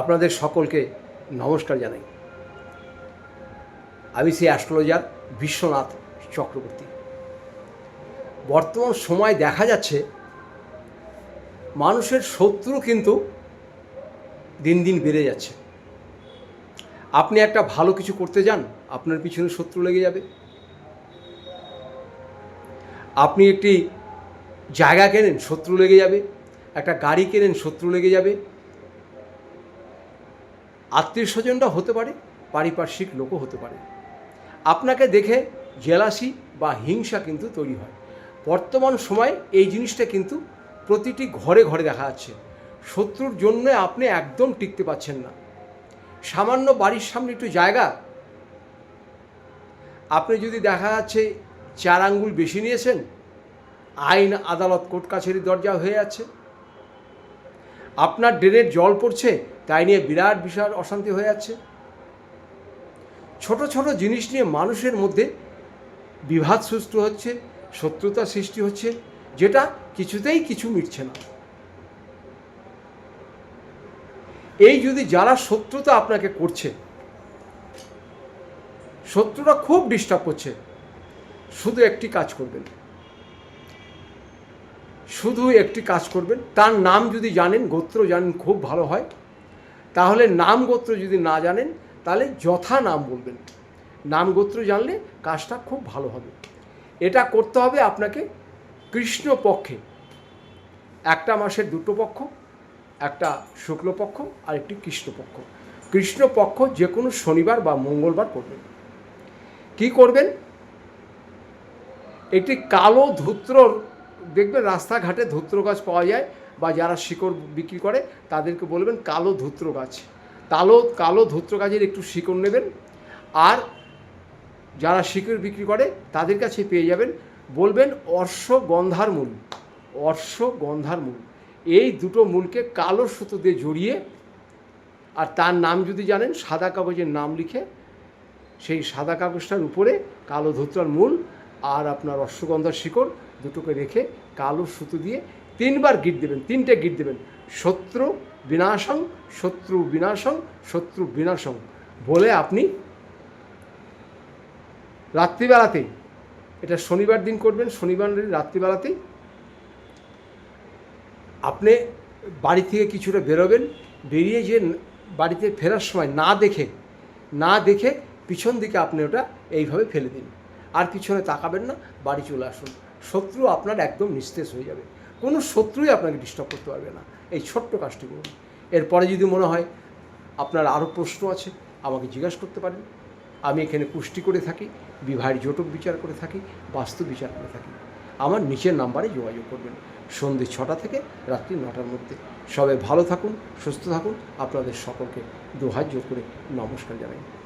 আপনাদের সকলকে নমস্কার জানাই। আমি সেই অ্যাস্ট্রোলজার বিশ্বনাথ চক্রবর্তী। বর্তমান সময় দেখা যাচ্ছে, মানুষের শত্রু কিন্তু দিন দিন বেড়ে যাচ্ছে। আপনি একটা ভালো কিছু করতে যান, আপনার পিছনে শত্রু লেগে যাবে। আপনি একটি জায়গা কেনেন, শত্রু লেগে যাবে, একটা গাড়ি কেনেন, শত্রু লেগে যাবে। আত্মীয় স্বজনরা হতে পারে, পারিপার্শ্বিক লোকও হতে পারে। আপনাকে দেখে জেলাসি বা হিংসা কিন্তু তৈরি হয়। বর্তমান সময়ে এই জিনিসটা কিন্তু প্রতিটি ঘরে ঘরে দেখা যাচ্ছে। শত্রুর জন্য আপনি একদম টিকতে পাচ্ছেন না। সামান্য বাড়ির সামনে একটু জায়গা। আপনি যদি দেখা যাচ্ছে চার আঙ্গুল বেশি নিয়েছেন আইন আদালত কোর্ট কাছারি দরজা হয়ে যাচ্ছে আপনার ড্রেনের জল পড়ছে, তাই নিয়ে বিরাট বিশাল অশান্তি হয়ে যাচ্ছে ছোট ছোট জিনিস নিয়ে মানুষের মধ্যে বিভাদ সৃষ্টি হচ্ছে, শত্রুতা সৃষ্টি হচ্ছে, যেটা কিছুতেই কিছু মিটছে না। এই যদি যারা শত্রুতা আপনাকে করছে, শত্রুরা খুব ডিস্টার্ব করছে, শুধু একটি কাজ করবেন। শুধু একটি কাজ করবেন। তার নাম যদি জানেন, গোত্র জানেন, খুব ভালো হয়। তাহলে নাম গোত্র যদি না জানেন, তাহলে যথা নাম বলবেন। নাম গোত্র জানলে কাজটা খুব ভালো হবে। এটা করতে হবে আপনাকে কৃষ্ণ পক্ষে। একটা মাসের দুটো পক্ষ, একটা শুক্লপক্ষ আর একটি কৃষ্ণপক্ষ কৃষ্ণপক্ষ যে কোনো শনিবার বা মঙ্গলবার করবেন। কি করবেন? একটি কালো ধূত্রর দেখবেন রাস্তাঘাটে ধূত্র গাছ পাওয়া যায় বা যারা শিকড় বিক্রি করে তাদেরকে বলবেন কালো ধূত্র গাছ। কালো কালো ধূত্র গাছের একটু শিকড় নেবেন আর যারা শিকড় বিক্রি করে তাদের কাছে পেয়ে যাবেন বলবেন অর্শ গন্ধার মূল অর্শ গন্ধার মূল। এই দুটো মূলকে কালো সুতো দিয়ে জড়িয়ে আর তার নাম যদি জানেন, সাদা কাগজের নাম লিখে সেই সাদা কাগজটার উপরে কালো ধুত্রার মূল আর আপনার অশ্বগন্ধার শিকড় দুটোকে রেখে কালো সুতো দিয়ে তিনবার গিট দেবেন, তিনটে গিট দেবেন। শত্রু বিনাশং শত্রু বিনাশং শত্রু বিনাশং। বলে আপনি রাত্রিবেলাতেই, এটা শনিবার দিন করবেন, শনিবার দিন রাত্রিবেলাতেই আপনি বাড়ি থেকে কিছুটা বেরোবেন, বেরিয়ে যে বাড়িতে ফেরার সময় না দেখে না দেখে পিছন দিকে আপনি ওটা এইভাবে ফেলে দিন। আর পিছনে তাকাবেন না, বাড়ি চলে আসুন। শত্রু আপনার একদম নিস্তেজ হয়ে যাবে। কোনো শত্রুই আপনাকে ডিস্টার্ব করতে পারবে না। এই ছোট্ট কাজটি করুন। এরপরে যদি মনে হয় আপনার আরও প্রশ্ন আছে, আমাকে জিজ্ঞাসা করতে পারেন। আমি এখানে পুষ্টি করে থাকি বিবাহের জটক বিচার করে থাকি, বাস্তু বিচার করে থাকি। আমার নিচের নাম্বারে যোগাযোগ করবেন। সন্ধ্যে ছটা থেকে রাত্রি নটার মধ্যে। সবাই ভালো থাকুন, সুস্থ থাকুন। আপনাদের সকলকে দু জোর করে নমস্কার জানাই।